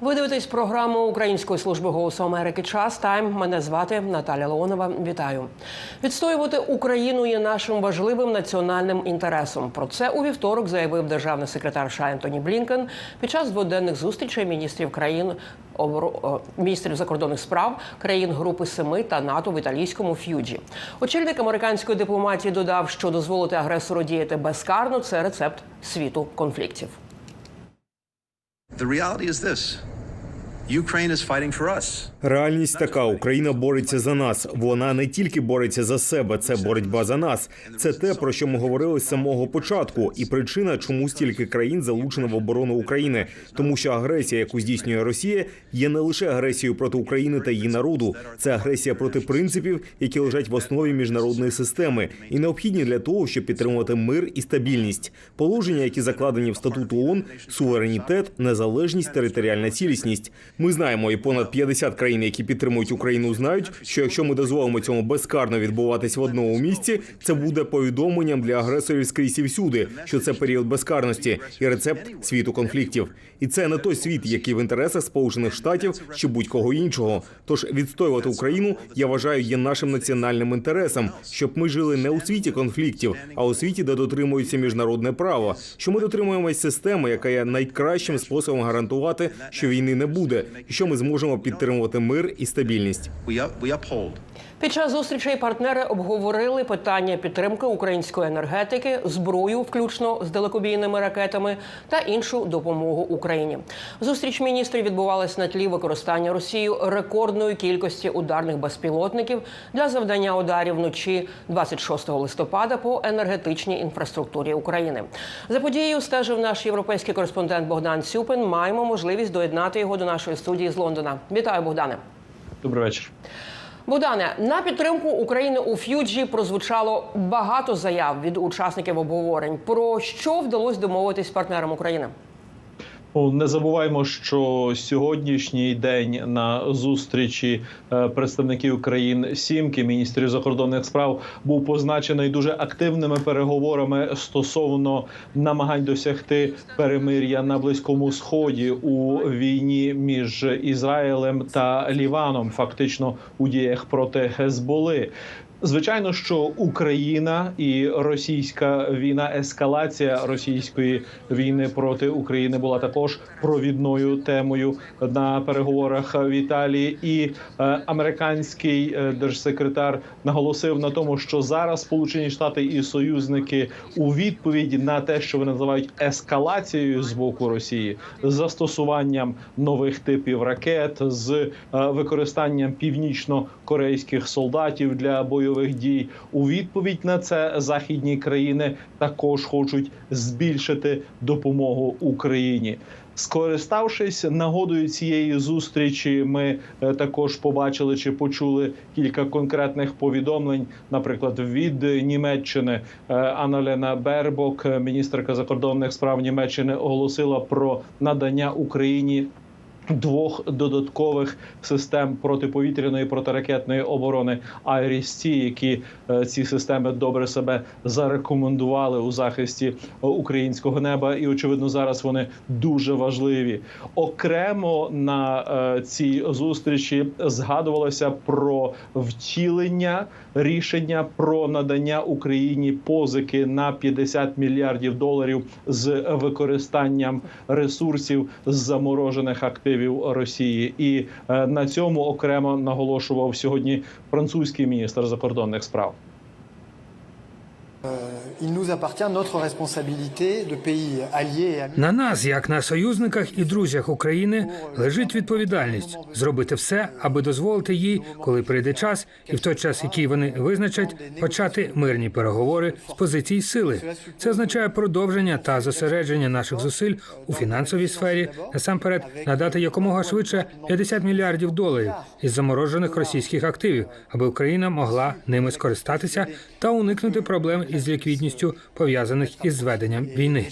Ви дивитесь програму Української служби голосу Америки Час Тайм. Мене звати Наталя Леонова. Вітаю. Відстоювати Україну є нашим важливим національним інтересом. Про це у вівторок заявив державний секретар США Блінкен під час дводенних зустрічей міністрів країн міністрів закордонних справ країн Групи Семи та НАТО в італійському ф'юджі. Очільник американської дипломатії додав, що дозволити агресору діяти безкарно це рецепт світу конфліктів. The reality is this Реальність така: Україна бореться за нас. Вона не тільки бореться за себе, це боротьба за нас. Це те, про що ми говорили з самого початку, і причина, чому стільки країн залучено в оборону України, тому що агресія, яку здійснює Росія, є не лише агресією проти України та її народу, це агресія проти принципів, які лежать в основі міжнародної системи, і необхідні для того, щоб підтримувати мир і стабільність. Положення, які закладені в статут ООН, суверенітет, незалежність, територіальна цілісність. Ми знаємо, і понад 50 країн, які підтримують Україну, знають, що якщо ми дозволимо цьому безкарно відбуватись в одному місці, це буде повідомленням для агресорів скрізь і всюди, що це період безкарності і рецепт світу конфліктів. І це не той світ, який в інтересах Сполучених Штатів чи будь-кого іншого. Тож відстоювати Україну, я вважаю, є нашим національним інтересом, щоб ми жили не у світі конфліктів, а у світі, де дотримується міжнародне право. Що ми дотримуємось системи, яка є найкращим способом гарантувати, що війни не буде, що ми зможемо підтримувати мир і стабільність. Під час зустрічей партнери обговорили питання підтримки української енергетики, зброю, включно з далекобійними ракетами, та іншу допомогу Україні. Зустріч міністрів відбувалась на тлі використання Росією рекордної кількості ударних безпілотників для завдання ударів вночі 26 листопада по енергетичній інфраструктурі України. За подією стежив наш європейський кореспондент Богдан Сюпин. Маємо можливість доєднати його до нашої студії з Лондона. Вітаю, Богдане. Добрий вечір. Богдане, на підтримку України у Ф'юджі прозвучало багато заяв від учасників обговорень. Про що вдалося домовитись з партнером України? Ну, Не забуваємо, що сьогоднішній день на зустрічі е, представників країн сімки міністрів закордонних справ був позначений дуже активними переговорами стосовно намагань досягти перемир'я на близькому сході у війні між Ізраїлем та Ліваном, фактично у діях проти Хезболи. Звичайно, що Україна і російська війна, ескалація російської війни проти України була також провідною темою на переговорах в Італії. І е, американський е, держсекретар наголосив на тому, що зараз Сполучені Штати і союзники у відповідь на те, що вони називають ескалацією з боку Росії, з застосуванням нових типів ракет, з е, використанням північно-корейських солдатів для бойових дій. У відповідь на це західні країни також хочуть збільшити допомогу Україні. Скориставшись нагодою цієї зустрічі, ми е, також побачили чи почули кілька конкретних повідомлень, наприклад, від Німеччини Е, Анналена Бербок, міністерка закордонних справ Німеччини, оголосила про надання Україні. Двох додаткових систем протиповітряної протиракетної оборони «Айріс-Ті», які е, ці системи добре себе зарекомендували у захисті е, українського неба, і очевидно, зараз вони дуже важливі. Окремо на е, цій зустрічі згадувалося про втілення рішення про надання Україні позики на 50 мільярдів доларів з використанням ресурсів з заморожених активів Росії, і е, на цьому окремо наголошував сьогодні французький міністр закордонних справ. На нас, як на союзниках і друзях України, лежить відповідальність зробити все, аби дозволити їй, коли прийде час, і в той час, який вони визначать, почати мирні переговори з позицій сили. Це означає продовження та зосередження наших зусиль у фінансовій сфері, насамперед надати якомога швидше 50 мільярдів доларів із заморожених російських активів, аби Україна могла ними скористатися та уникнути проблем із ліквідністю пов'язаних із зведенням війни.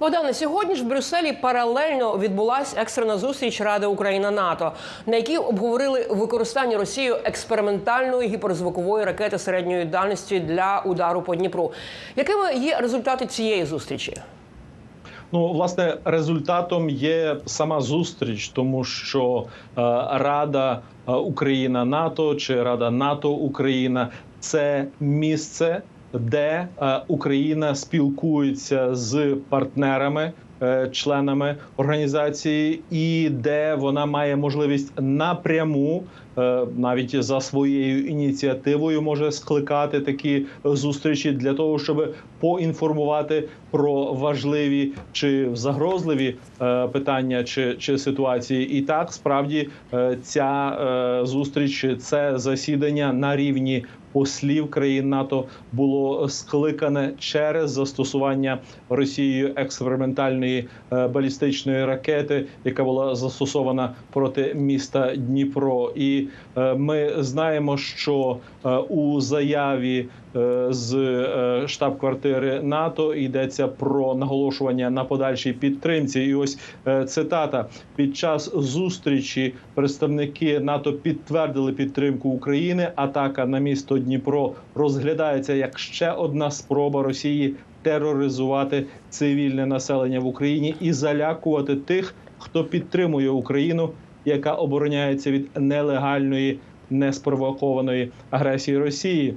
Богдане, сьогодні ж в Брюсселі паралельно відбулася екстрена зустріч Ради Україна НАТО, на якій обговорили використання Росією експериментальної гіперзвукової ракети середньої дальності для удару по Дніпру. Якими є результати цієї зустрічі? Ну, власне, результатом є сама зустріч, тому що е, Рада е, Україна НАТО чи Рада НАТО Україна це місце, де е, Україна спілкується з партнерами. е, Членами організації, і де вона має можливість напряму, е, навіть за своєю ініціативою, може скликати такі зустрічі для того, щоб поінформувати про важливі чи загрозливі питання чи, чи ситуації. І так справді ця зустріч, це засідання на рівні послів країн НАТО було скликане через застосування Росією експериментальної е, балістичної ракети, яка була застосована проти міста Дніпро. І е, ми знаємо, що е, у заяві з е, штаб-квартири НАТО йдеться про наголошування на подальшій підтримці. І ось е, цитата: під час зустрічі представники НАТО підтвердили підтримку України. Атака на місто Дніпро розглядається як ще одна спроба Росії тероризувати цивільне населення в Україні і залякувати тих, хто підтримує Україну, яка обороняється від нелегальної неспровокованої агресії Росії.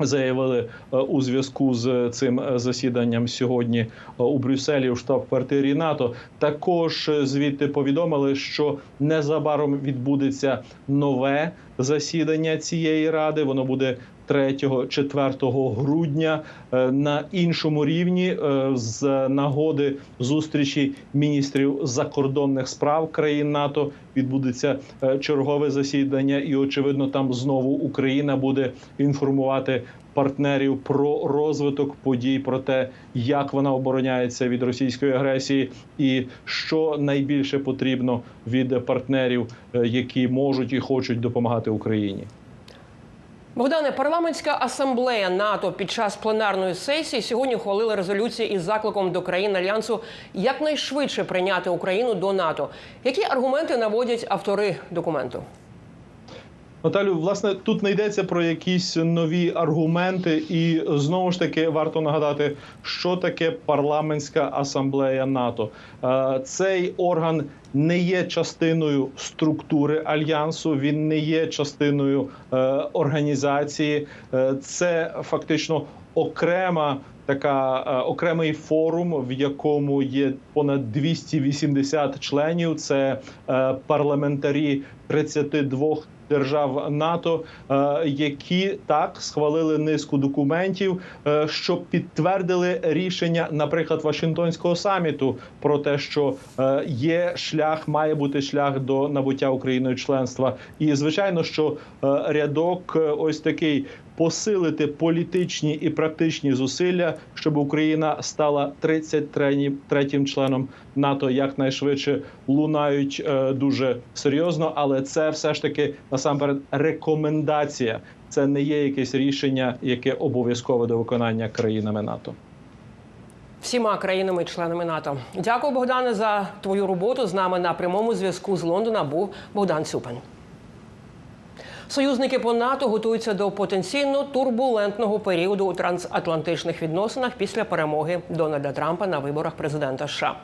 Заявили е, у зв'язку з цим е, засіданням сьогодні е, у Брюсселі у штаб-квартирі НАТО. Також звідти повідомили, що незабаром відбудеться нове засідання цієї ради. Воно буде 3-4 грудня е, на іншому рівні е, з нагоди зустрічі міністрів закордонних справ країн НАТО відбудеться е, чергове засідання, і очевидно, там знову Україна буде інформувати партнерів про розвиток подій, про те, як вона обороняється від російської агресії, і що найбільше потрібно від партнерів, які можуть і хочуть допомагати Україні. Богдане, парламентська асамблея НАТО під час пленарної сесії сьогодні ухвалила резолюцію із закликом до країн альянсу якнайшвидше прийняти Україну до НАТО. Які аргументи наводять автори документу? Наталю, власне, тут не йдеться про якісь нові аргументи, і знову ж таки варто нагадати, що таке парламентська асамблея НАТО. Е, Цей орган не є частиною структури альянсу, він не є частиною е, організації. Е, Це фактично окрема. Така окремий форум, в якому є понад 280 членів. Це парламентарі 32 держав НАТО, е, які так схвалили низку документів, е, що підтвердили рішення, наприклад, Вашингтонського саміту про те, що е, є шлях, має бути шлях до набуття Україною членства. І звичайно, що рядок ось такий. Посилити політичні і практичні зусилля, щоб Україна стала 33-м членом НАТО якнайшвидше лунають е, дуже серйозно, але це все ж таки насамперед рекомендація. Це не є якесь рішення, яке обов'язкове до виконання країнами НАТО. Всіма країнами-членами НАТО. Дякую, Богдане, за твою роботу. З нами на прямому зв'язку з Лондона був Богдан Цюпин. Союзники по НАТО готуються до потенційно турбулентного періоду у трансатлантичних відносинах після перемоги Дональда Трампа на виборах президента США.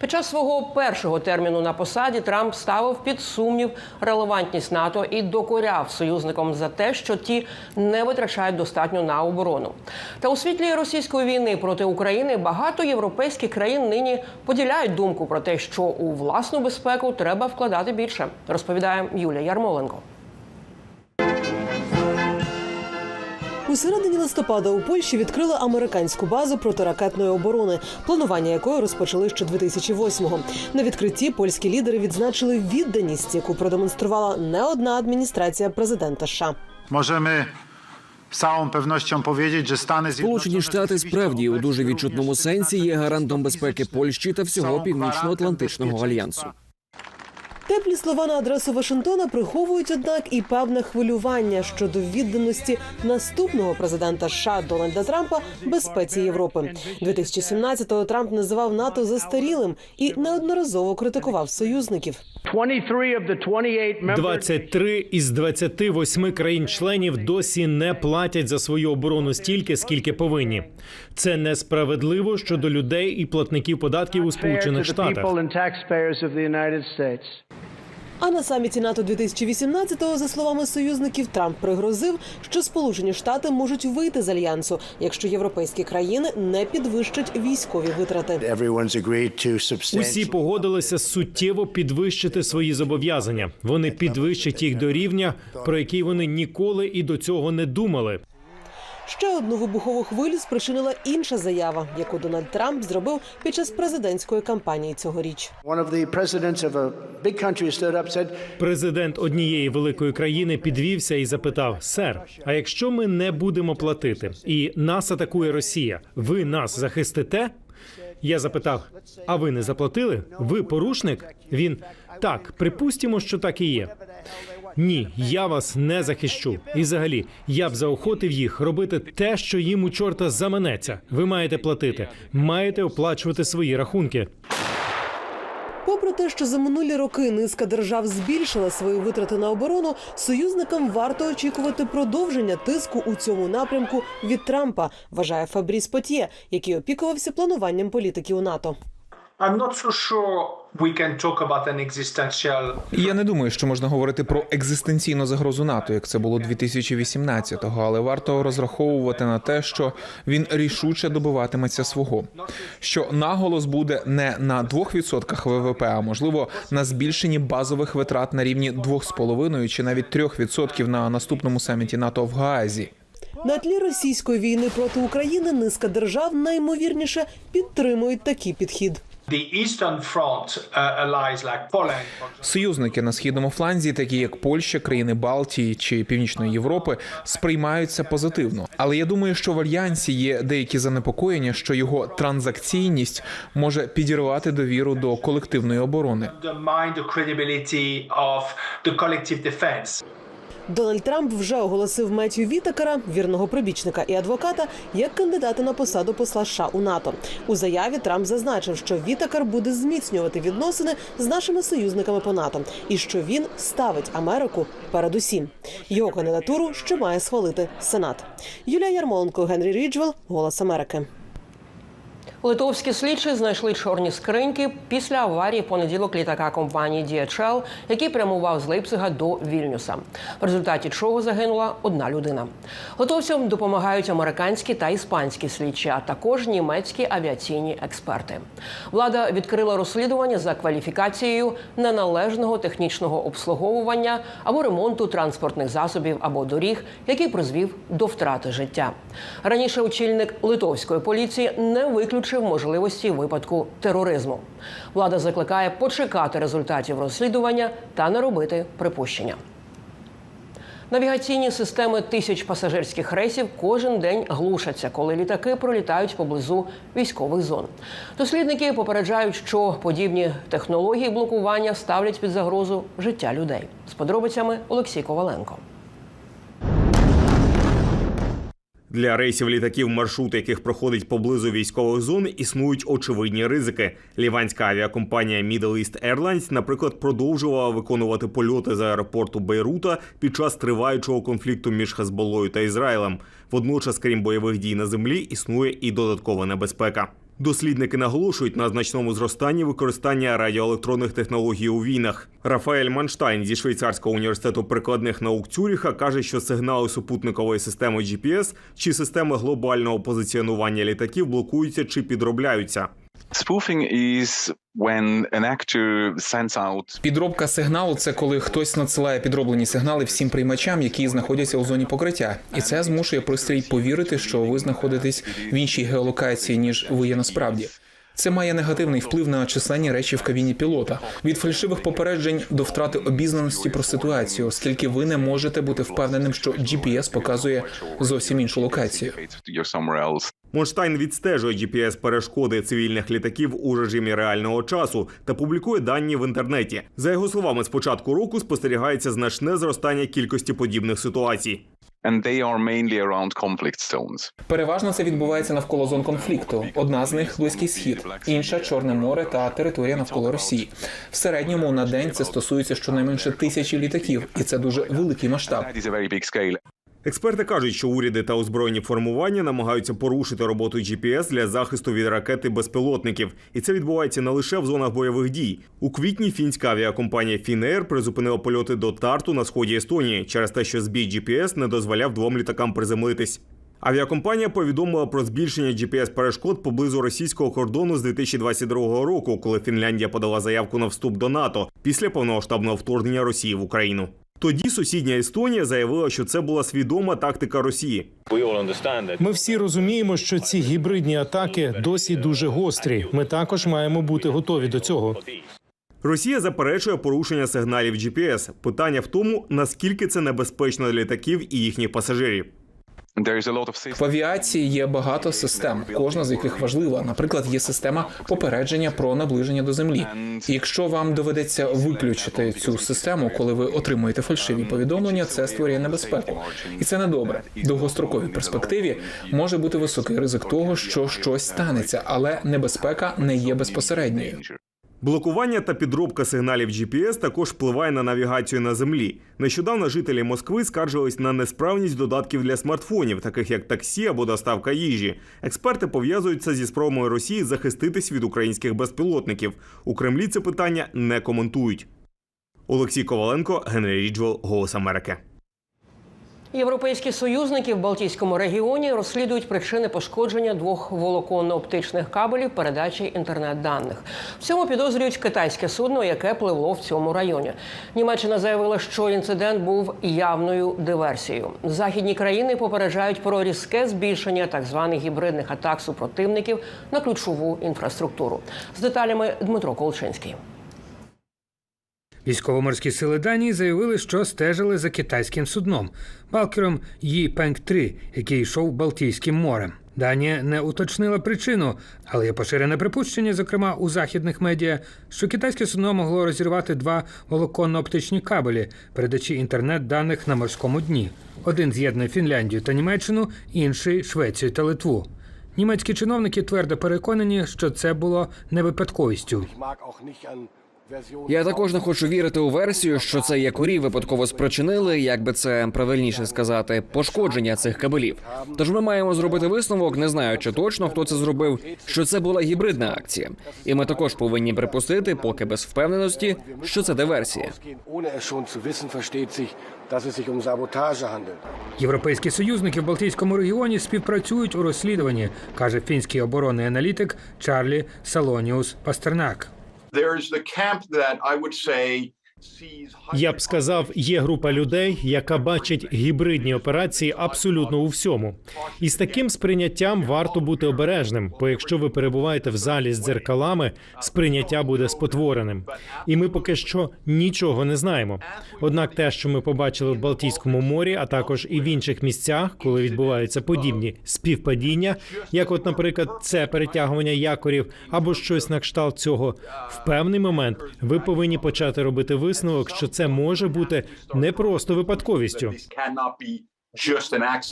Під час свого першого терміну на посаді Трамп ставив під сумнів релевантність НАТО і докоряв союзникам за те, що ті не витрачають достатньо на оборону. Та у світлі російської війни проти України багато європейських країн нині поділяють думку про те, що у власну безпеку треба вкладати більше, розповідає Юлія Ярмоленко. У середині листопада у Польщі відкрили американську базу протиракетної оборони, планування якої розпочали ще 2008-го. На відкритті польські лідери відзначили відданість, яку продемонструвала не одна адміністрація президента США. Możemy z całą pewnością powiedzieć, że Stany Сполучені Штати справді у дуже відчутному сенсі є гарантом безпеки Польщі та всього північно-атлантичного альянсу. Теплі слова на адресу Вашингтона приховують, однак, і певне хвилювання щодо відданості наступного президента США Дональда Трампа безпеці Європи. 2017-го Трамп називав НАТО застарілим і неодноразово критикував союзників. 23 із 28 країн-членів досі не платять за свою оборону стільки, скільки повинні. Це несправедливо щодо людей і платників податків у Сполучених Штатах. А на саміті НАТО 2018-го, за словами союзників, Трамп пригрозив, що Сполучені Штати можуть вийти з альянсу, якщо європейські країни не підвищать військові витрати. Усі погодилися суттєво підвищити свої зобов'язання. Вони підвищать їх до рівня, про який вони ніколи і до цього не думали. Ще одну вибухову хвилю спричинила інша заява, яку Дональд Трамп зробив під час президентської кампанії цьогоріч. Президент однієї великої країни підвівся і запитав: Сер, а якщо ми не будемо платити, і нас атакує Росія, ви нас захистите? Я запитав: а ви не заплатили? Ви порушник? Він так, припустимо, що так і є. Ні, я вас не захищу. І взагалі, я б заохотив їх робити те, що їм у чорта заманеться. Ви маєте платити, маєте оплачувати свої рахунки. Попри те, що за минулі роки низка держав збільшила свої витрати на оборону, союзникам варто очікувати продовження тиску у цьому напрямку від Трампа, вважає Фабріс Потє, який опікувався плануванням політики у НАТО. I'm not so sure we can talk about an existential Я не думаю, що можна говорити про екзистенційну загрозу НАТО, як це було 2018-го, але варто розраховувати на те, що він рішуче добиватиметься свого. Що наголос буде не на 2% ВВП, а можливо на збільшенні базових витрат на рівні 2,5 чи навіть 3% на наступному саміті НАТО в Гаазі. На тлі російської війни проти України низка держав наймовірніше підтримують такий підхід. Uh. Союзники на східному фланзі, такі як Польща, країни Балтії чи Північної Європи, сприймаються позитивно. Але я думаю, що в альянсі є деякі занепокоєння, що його транзакційність може підірвати довіру до колективної оборони. Дональд Трамп вже оголосив Меттю Вітакера, вірного прибічника і адвоката, як кандидата на посаду посла США у НАТО. У заяві Трамп зазначив, що Вітакер буде зміцнювати відносини з нашими союзниками по НАТО, і що він ставить Америку передусім. Його кандидатуру ще має схвалити Сенат. Юлія Ярмоленко, Генрі Ріджвел, Голос Америки. Литовські слідчі знайшли чорні скриньки після аварії понеділок літака компанії DHL, який прямував з Лейпцига до Вільнюса, в результаті чого загинула одна людина. Литовцям допомагають американські та іспанські слідчі, а також німецькі авіаційні експерти. Влада відкрила розслідування за кваліфікацією неналежного технічного обслуговування або ремонту транспортних засобів або доріг, який призвів до втрати життя. Раніше очільник литовської поліції не виключив можливості випадку тероризму. Влада закликає почекати результатів розслідування та не робити припущення. Навігаційні системи тисяч пасажирських рейсів кожен день глушаться, коли літаки пролітають поблизу військових зон. Дослідники попереджають, що подібні технології блокування ставлять під загрозу життя людей. З подробицями Олексій Коваленко. Для рейсів літаків, маршрути яких проходить поблизу військових зон, існують очевидні ризики. Ліванська авіакомпанія Middle East Airlines, наприклад, продовжувала виконувати польоти з аеропорту Бейрута під час триваючого конфлікту між Хезболою та Ізраїлем. Водночас, крім бойових дій на землі, існує і додаткова небезпека. Дослідники наголошують на значному зростанні використання радіоелектронних технологій у війнах. Рафаель Манштайн зі швейцарського університету прикладних наук Цюріха каже, що сигнали супутникової системи GPS чи системи глобального позиціонування літаків блокуються чи підробляються. Spoofing is when an actor sends out Підробка сигналу це коли хтось надсилає підроблені сигнали всім приймачам, які знаходяться у зоні покриття, і це змушує пристрій повірити, що ви знаходитесь в іншій геолокації ніж ви є насправді. Це має негативний вплив на численні речі в кабіні пілота від фальшивих попереджень до втрати обізнаності про ситуацію, оскільки ви не можете бути впевненим, що GPS показує зовсім іншу локацію. Монштайн відстежує gps перешкоди цивільних літаків у режимі реального часу та публікує дані в інтернеті. За його словами, з початку року спостерігається значне зростання кількості подібних ситуацій. And they are mainly around conflict zones. Переважно це відбувається навколо зон конфлікту. Одна з них близький схід, інша Чорне море та територія навколо Росії. В середньому на день це стосується щонайменше тисячі літаків, і це дуже великий масштаб. Експерти кажуть, що уряди та озброєні формування намагаються порушити роботу GPS для захисту від ракет і безпілотників, і це відбувається не лише в зонах бойових дій. У квітні фінська авіакомпанія Finnair призупинила польоти до Тарту на сході Естонії через те, що збій GPS не дозволяв двом літакам приземлитись. Авіакомпанія повідомила про збільшення gps перешкод поблизу російського кордону з 2022 року, коли Фінляндія подала заявку на вступ до НАТО після повномасштабного вторгнення Росії в Україну. Тоді сусідня Естонія заявила, що це була свідома тактика Росії. Ми всі розуміємо, що ці гібридні атаки досі дуже гострі. Ми також маємо бути готові до цього. Росія заперечує порушення сигналів GPS. Питання в тому, наскільки це небезпечно для літаків і їхніх пасажирів. В авіації є багато систем, кожна з яких важлива. Наприклад, є система попередження про наближення до землі. І якщо вам доведеться виключити цю систему, коли ви отримуєте фальшиві повідомлення, це створює небезпеку, і це не добре. В довгостроковій перспективі може бути високий ризик того, що щось станеться, але небезпека не є безпосередньою. Блокування та підробка сигналів GPS також впливає на навігацію на землі. Нещодавно жителі Москви скаржились на несправність додатків для смартфонів, таких як таксі або доставка їжі. Експерти пов'язують це зі спробами Росії захиститись від українських безпілотників. У Кремлі це питання не коментують. Олексій Коваленко, Генрі Ріджвел, Голос Америки. Європейські союзники в Балтійському регіоні розслідують причини пошкодження двох волоконно-оптичних кабелів передачі інтернет-даних. В цьому підозрюють китайське судно, яке пливло в цьому районі. Німеччина заявила, що інцидент був явною диверсією. Західні країни попереджають про різке збільшення так званих гібридних атак супротивників на ключову інфраструктуру. З деталями Дмитро Колчинський. Військово-морські сили Данії заявили, що стежили за китайським судном балкером Ї Пенг 3 який йшов Балтійським морем. Данія не уточнила причину, але є поширене припущення, зокрема у західних медіа, що китайське судно могло розірвати два волоконно-оптичні кабелі передачі інтернет-даних на морському дні. Один з'єднує Фінляндію та Німеччину, інший Швецію та Литву. Німецькі чиновники твердо переконані, що це було не випадковістю. Я також не хочу вірити у версію, що це якорі випадково спричинили, як би це правильніше сказати, пошкодження цих кабелів. Тож ми маємо зробити висновок, не знаючи точно, хто це зробив, що це була гібридна акція. І ми також повинні припустити, поки без впевненості, що це диверсія. Європейські союзники в Балтійському регіоні співпрацюють у розслідуванні, каже фінський оборонний аналітик Чарлі Салоніус Пастернак. there's the camp that I would say Я б сказав, є група людей, яка бачить гібридні операції абсолютно у всьому. І з таким сприйняттям варто бути обережним, бо якщо ви перебуваєте в залі з дзеркалами, сприйняття буде спотвореним. І ми поки що нічого не знаємо. Однак, те, що ми побачили в Балтійському морі, а також і в інших місцях, коли відбуваються подібні співпадіння, як, от, наприклад, це перетягування якорів або щось на кшталт цього, в певний момент ви повинні почати робити висновок, що це може бути не просто випадковістю.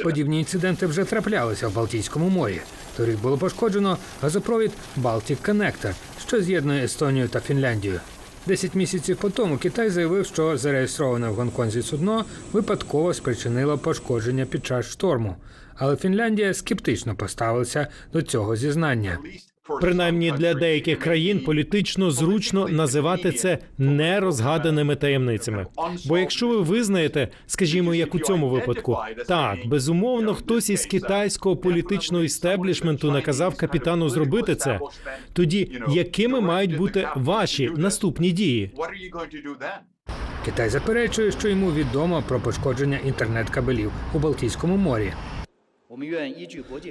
Подібні інциденти вже траплялися в Балтійському морі. Торік було пошкоджено газопровід Baltic Connector, що з'єднує Естонію та Фінляндію. Десять місяців по тому Китай заявив, що зареєстроване в Гонконзі судно випадково спричинило пошкодження під час шторму. Але Фінляндія скептично поставилася до цього зізнання. Принаймні для деяких країн політично зручно називати це нерозгаданими таємницями. Бо якщо ви визнаєте, скажімо, як у цьому випадку, так безумовно, хтось із китайського політичного істеблішменту наказав капітану зробити це. Тоді якими мають бути ваші наступні дії? Китай заперечує, що йому відомо про пошкодження інтернет-кабелів у Балтійському морі.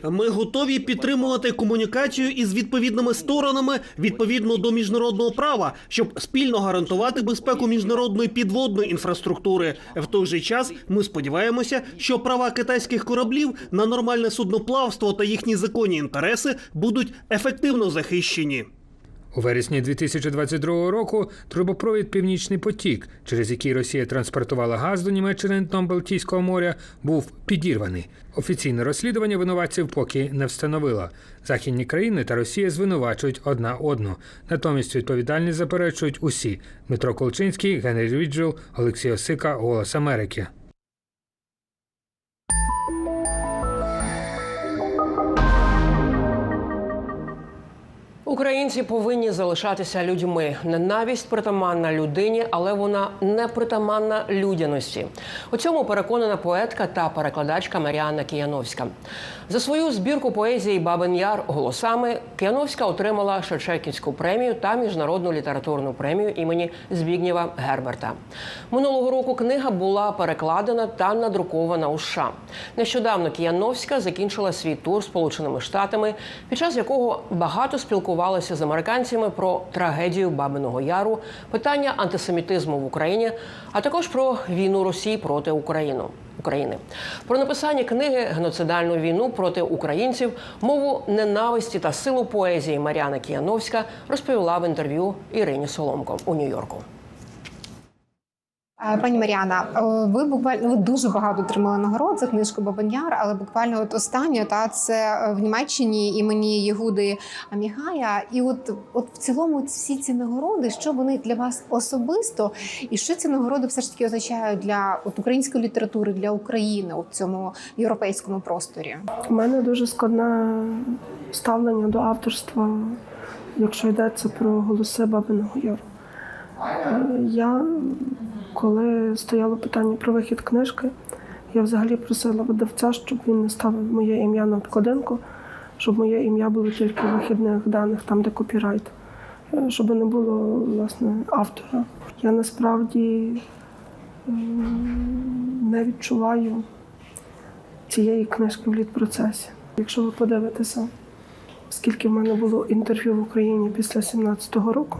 Ми готові підтримувати комунікацію із відповідними сторонами відповідно до міжнародного права, щоб спільно гарантувати безпеку міжнародної підводної інфраструктури. В той же час ми сподіваємося, що права китайських кораблів на нормальне судноплавство та їхні законні інтереси будуть ефективно захищені. У вересні 2022 року трубопровід Північний потік, через який Росія транспортувала газ до Німеччини дном Балтійського моря, був підірваний. Офіційне розслідування винуватців поки не встановило. Західні країни та Росія звинувачують одна одну. Натомість відповідальність заперечують усі: Дмитро Колчинський, Генрі Віджил, Олексій Осика, Голос Америки. Українці повинні залишатися людьми. Ненависть притаманна людині, але вона не притаманна людяності. У цьому переконана поетка та перекладачка Маріанна Кияновська. За свою збірку поезії Бабин Яр голосами Кияновська отримала Шевченківську премію та міжнародну літературну премію імені Збігнєва Герберта. Минулого року книга була перекладена та надрукована у США. Нещодавно Кияновська закінчила свій тур Сполученими Штатами, під час якого багато спілкувалася з американцями про трагедію Бабиного Яру, питання антисемітизму в Україні, а також про війну Росії проти України. України про написання книги Геноцидальну війну проти українців, мову ненависті та силу поезії Мар'яна Кіяновська розповіла в інтерв'ю Ірині Соломко у Нью-Йорку. Пані Маріана, ви буквально ви дуже багато отримали нагород за книжку Бабан'яр, але буквально от останнє та це е, в Німеччині імені Єгуди Амігая. І от, от в цілому всі ці нагороди, що вони для вас особисто, і що ці нагороди все ж таки означають для от української літератури, для України у цьому європейському просторі? У мене дуже складне ставлення до авторства, якщо йдеться про голоси Бабиного Яру. Е, Я, коли стояло питання про вихід книжки, я взагалі просила видавця, щоб він не ставив моє ім'я на обкладинку, щоб моє ім'я було тільки в вихідних даних, там, де копірайт, Е, щоб не було власне автора. Я насправді не відчуваю цієї книжки в літпроцесі. Якщо ви подивитеся, скільки в мене було інтерв'ю в Україні після 17-го року,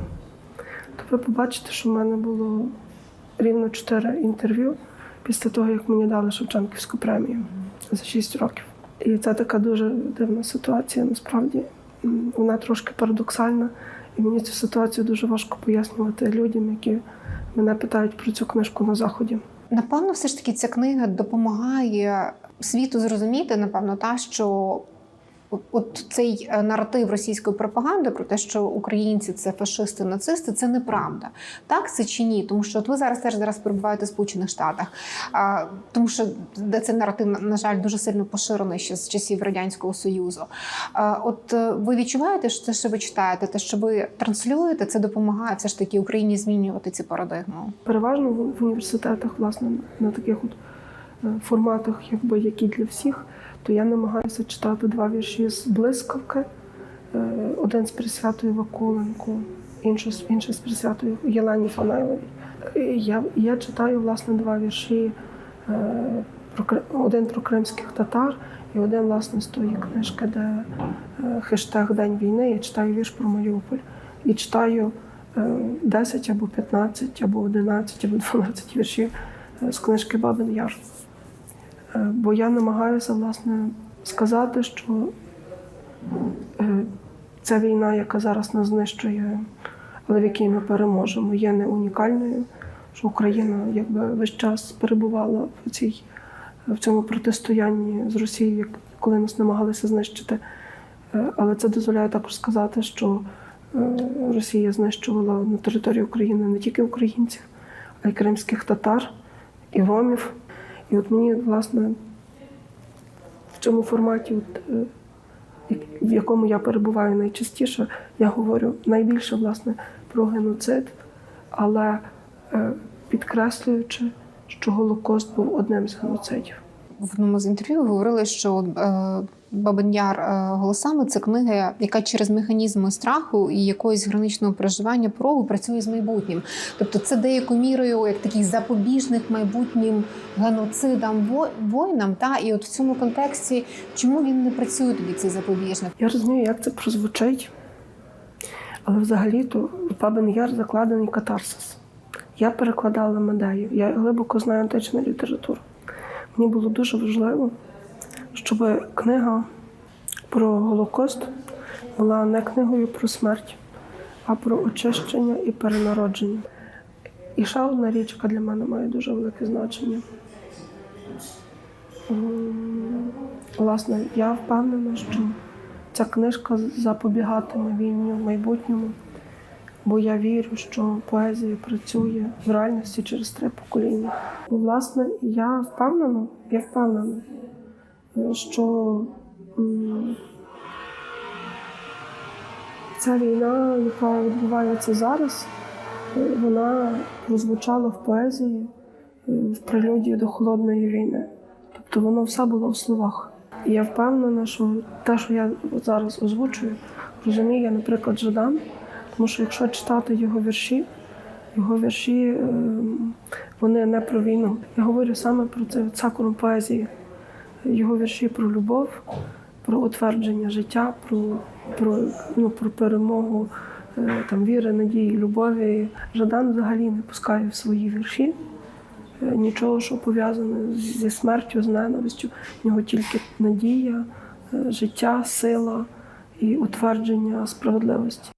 то ви побачите, що в мене було рівно 4 інтерв'ю після того, як мені дали Шевченківську премію за 6 років. І це така дуже дивна ситуація. Насправді вона трошки парадоксальна, і мені цю ситуацію дуже важко пояснювати людям, які мене питають про цю книжку на заході. Напевно, все ж таки ця книга допомагає світу зрозуміти, напевно, та що от, цей е, наратив російської пропаганди про те, що українці це фашисти, нацисти, це неправда. Так це чи ні? Тому що от ви зараз теж зараз перебуваєте в Сполучених Штатах, а, тому що де цей наратив, на- жаль, дуже сильно поширений ще з часів радянського союзу. А, от е, ви відчуваєте, що те, що ви читаєте, те, що ви транслюєте, це допомагає все ж таки Україні змінювати ці парадигму. Переважно в в університетах, власне, на таких от е, форматах, якби які для всіх, то я намагаюся читати два вірші з блискавки. Е, Один з присвятою Вакуленку, інший, інший з присвятою Єлені Фанайловій. Я, я читаю власне два вірші. е, Про, один про кримських татар і один власне з тої книжки, де е, хештег День війни. Я читаю вірш про Маріуполь. І читаю е, 10 або 15, або 11, або 12 віршів з книжки Бабин Яр. Е, Бо я намагаюся власне сказати, що е, ця війна, яка зараз нас знищує, але в якій ми переможемо, є не унікальною, що Україна якби весь час перебувала в цій в цьому протистоянні з Росією, коли нас намагалися знищити. Е, Але це дозволяє також сказати, що Росія знищувала на території України не тільки українців, а й кримських татар і ромів. І от мені, власне, в цьому форматі, от, е, в якому я перебуваю найчастіше, я говорю найбільше власне про геноцид, але е, підкреслюючи, що Голокост був одним з геноцидів. в одному з інтерв'ю говорили, що е, Бабин Яр е, голосами це книга, яка через механізми страху і якогось граничного проживання порогу працює з майбутнім. Тобто, це деякою мірою як такий запобіжник майбутнім геноцидам, воїнам. Та і от в цьому контексті, чому він не працює тоді цей запобіжник? Я розумію, як це прозвучить, але взагалі-то в Бабин Яр закладений катарсис. Я перекладала медею, я глибоко знаю античну літературу. Мені було дуже важливо, щоб книга про Голокост була не книгою про смерть, а про очищення і перенародження. І ще одна річ, яка для мене має дуже велике значення. Власне, я впевнена, що ця книжка запобігатиме війні в майбутньому, бо я вірю, що поезія працює в реальності через три покоління. Власне, я впевнена, я впевнена, що ця війна, яка відбувається зараз, вона прозвучала в поезії в прелюдії до холодної війни. Тобто воно все було в словах. І я впевнена, що те, що я зараз озвучую, розуміє, наприклад, Жадан, тому що якщо читати його вірші, його вірші е, вони не про війну. Я говорю саме про це сакуром поезії. Його вірші про любов, про утвердження життя, про, про, ну, про перемогу е, там, віри, надії, любові. Жадан взагалі не пускає в свої вірші е, нічого, що пов'язане зі смертю, з ненавистю. В нього тільки надія, е, життя, сила і утвердження справедливості.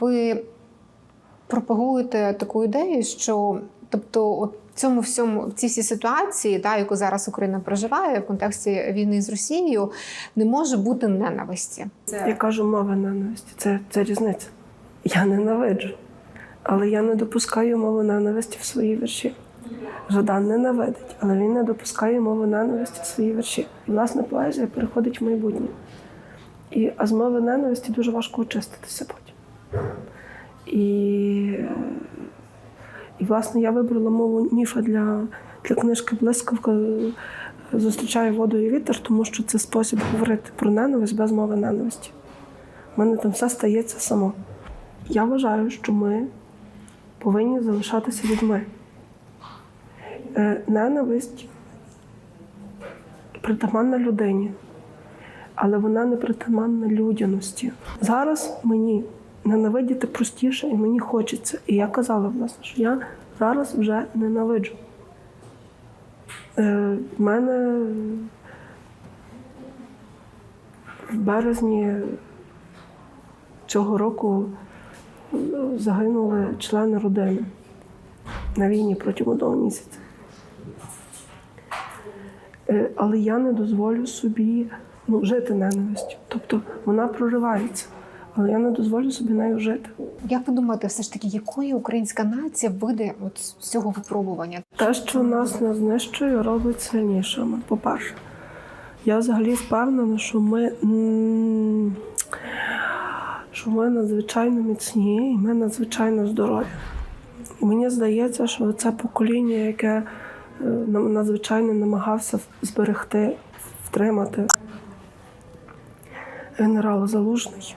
Ви пропагуєте таку ідею, що тобто, от в цьому всьому в цій всій ситуації, та, яку зараз Україна проживає в контексті війни з Росією, не може бути ненависті. Я кажу мова ненависті. Це, це різниця. Я ненавиджу, але я не допускаю мови ненависті в свої вірші. Жадан ненавидить, але він не допускає мови ненависті в свої вірші. Власне, поезія переходить в майбутнє. І, а з мови ненависті дуже важко очиститися потім. І, і власне, я вибрала мову міфа для, для книжки Блискавка Зустрічаю воду і вітер, тому що це спосіб говорити про ненависть без мови ненависті. У мене там все стається само. Я вважаю, що ми повинні залишатися людьми. Е, Ненависть притаманна людині, але вона не притаманна людяності. Зараз мені ненавидіти простіше, і мені хочеться. І я казала, власне, що я зараз вже ненавиджу. Е, В мене в березні цього року ну, загинули члени родини на війні протягом одного місяця. Е, Але я не дозволю собі ну, жити ненавистю. Тобто вона проривається, але я не дозволю собі нею жити. Як ви думаєте, все ж таки, якою українська нація вийде от з цього випробування? Те, що нас не знищує, робить сильнішими. По-перше, я взагалі впевнена, що ми, що ми надзвичайно міцні і ми надзвичайно здорові. І мені здається, що це покоління, яке е, надзвичайно намагався зберегти, втримати генерал Залужний.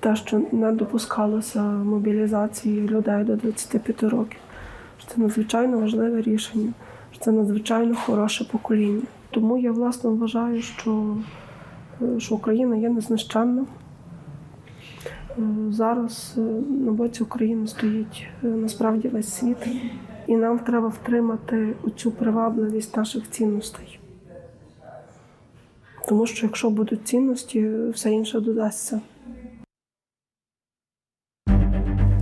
Те, що не допускалося мобілізації людей до 25 років. Що це надзвичайно важливе рішення, що це надзвичайно хороше покоління. Тому я власне вважаю, що, е, що Україна є незнищенна. Е, Зараз е, на боці України стоїть насправді весь світ, і нам треба втримати оцю привабливість наших цінностей. Тому що якщо будуть цінності, все інше додасться.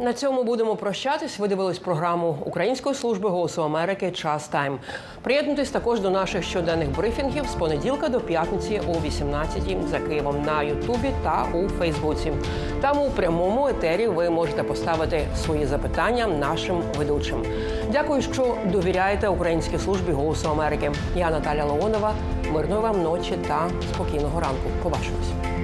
На цьому будемо прощатись. Ви дивились програму Української служби голосу Америки Час Тайм. Приєднуйтесь також до наших щоденних брифінгів з понеділка до п'ятниці о 18 за Києвом на Ютубі та у Фейсбуці. Там у прямому етері ви можете поставити свої запитання нашим ведучим. Дякую, що довіряєте Українській службі голосу Америки. Я Наталя Леонова. Мирної вам ночі та спокійного ранку. Побачимось.